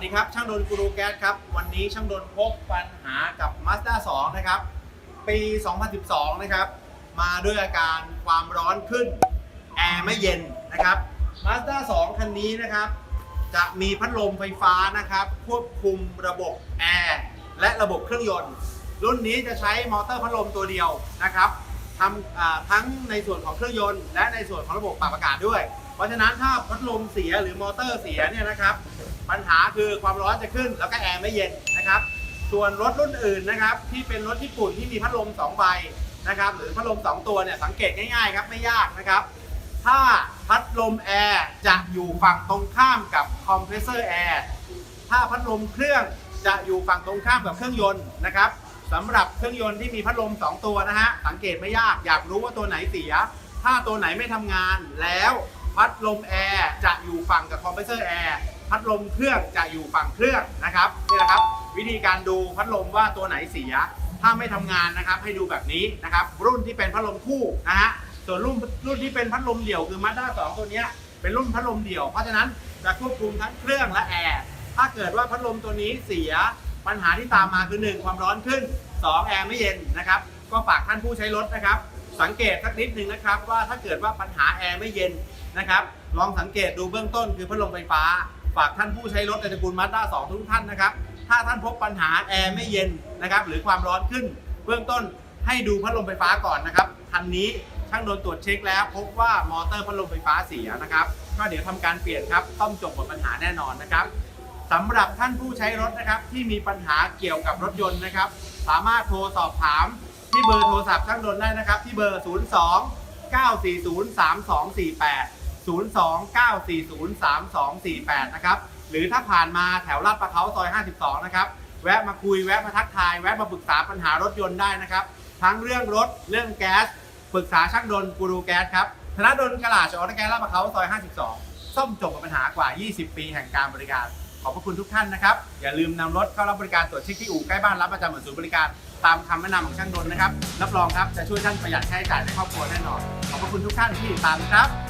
วัสดีครับ ช่างดนกูรูแก๊สครับ วันนี้ช่างดนพบปัญหากับ Mazda 2 นะครับ ปี 2012 นะครับ มาด้วยอาการความร้อนขึ้น แอร์ไม่เย็นนะครับ Mazda 2 คันนี้นะครับ จะมีพัดลมไฟฟ้านะครับ ควบคุมระบบแอร์และระบบเครื่องยนต์ รุ่นนี้จะใช้มอเตอร์พัดลมตัวเดียวนะครับทำทั้งในส่วนของเครื่องยนต์ และในส่วนของระบบปรับอากาศด้วย เพราะฉะนั้นถ้าพัดลมเสียหรือมอเตอร์เสียเนี่ยนะครับ ปัญหาคือความร้อนจะขึ้นแล้วก็แอร์ไม่เย็นนะครับ ส่วนรถรุ่นอื่นนะครับ ที่เป็นรถญี่ปุ่นที่มีพัดลม2ใบนะครับหรือพัดลม 2 ตัวเนี่ยสังเกตง่ายๆครับไม่ยากนะครับ ถ้าพัดลมแอร์จะอยู่ฝั่งตรงข้ามกับคอมเพรสเซอร์แอร์ถ้าพัดลมเครื่องจะอยู่ฝั่งตรงข้ามกับเครื่องยนต์นะครับสำหรับเครื่องยนต์ที่มีพัดลม 2 ตัวนะฮะสังเกตไม่ยากอยากรู้ว่าตัวไหนเสีย ถ้าตัวไหนไม่ทำงานแล้วพัดลมแอร์จะอยู่ฝั่งกับคอมเพรสเซอร์แอร์ พัดลมเครื่องจะอยู่ฝั่งเครื่องนะครับนี่แหละครับ วิธีการดูพัดลมว่าตัวไหนเสีย ถ้าไม่ทำงานนะครับ ให้ดูแบบนี้นะครับ รุ่นที่เป็นพัดลมคู่นะฮะส่วนรุ่นรุ่นที่เป็นพัดลมเดี่ยวคือ Mazda 2ตัวนี้เป็นรุ่นพัดลมเดี่ยวเพราะฉะนั้นจะควบคุมทั้งเครื่องและแอร์ถ้าเกิดว่าพัดลมตัวนี้เสียปัญหาที่ตามมาคือ 1 ความร้อนขึ้น 2 แอร์ไม่เย็นนะครับ ก็ฝากท่านผู้ใช้รถนะครับ สังเกตสักนิดหนึ่งนะครับ ว่าถ้าเกิดว่าปัญหาแอร์ไม่เย็นนะครับ ลองสังเกตดูเบื้องต้นคือพัดลมไฟฟ้า ฝากท่านผู้ใช้รถในตระกูลมาสด้า2ทุกท่านนะครับ ถ้าท่านพบปัญหาแอร์ไม่เย็นนะครับหรือความร้อนขึ้น เบื้องต้นให้ดูพัดลมไฟฟ้าก่อนนะครับคันนี้ช่างโดนตรวจเช็คแล้วพบว่ามอเตอร์พัดลมไฟฟ้าเสียนะครับ ก็เดี๋ยวทำการเปลี่ยนครับต้องจบหมดปัญหาแน่นอนนะครับสำหรับท่านผู้ใช้รถนะครับที่มีปัญหาเกี่ยวกับรถยนต์นะครับ สามารถโทรสอบถามที่เบอร์โทรศัพท์ช่างดนได้นะครับ ที่เบอร์ 02 940 3248 02 940 3248 นะครับ หรือถ้าผ่านมาแถวลาดประเขาซอย 52 นะครับ แวะมาคุยแวะมาทักทาย แวะมาปรึกษาปัญหารถยนต์ได้นะครับ ทั้งเรื่องรถเรื่องแก๊สปรึกษาช่างดนกูรูแก๊สครับธนดลกลาดจอออโตแก๊สลาดประเขาซอย 52ซ่อมจบกับปัญหากว่า 20 ปีแห่งการบริการ ขอบพระคุณทุกท่านนะครับ อย่าลืมนำรถเข้ารับบริการตรวจเช็คที่อู่ใกล้บ้านรับประจำเหมือนศูนย์บริการตามคำแนะนำของช่างดนนะครับ รับรองครับจะช่วยท่านประหยัดค่าใช้จ่ายในครอบครัวแน่นอน ขอบพระคุณทุกท่านที่ติดตามนะครับ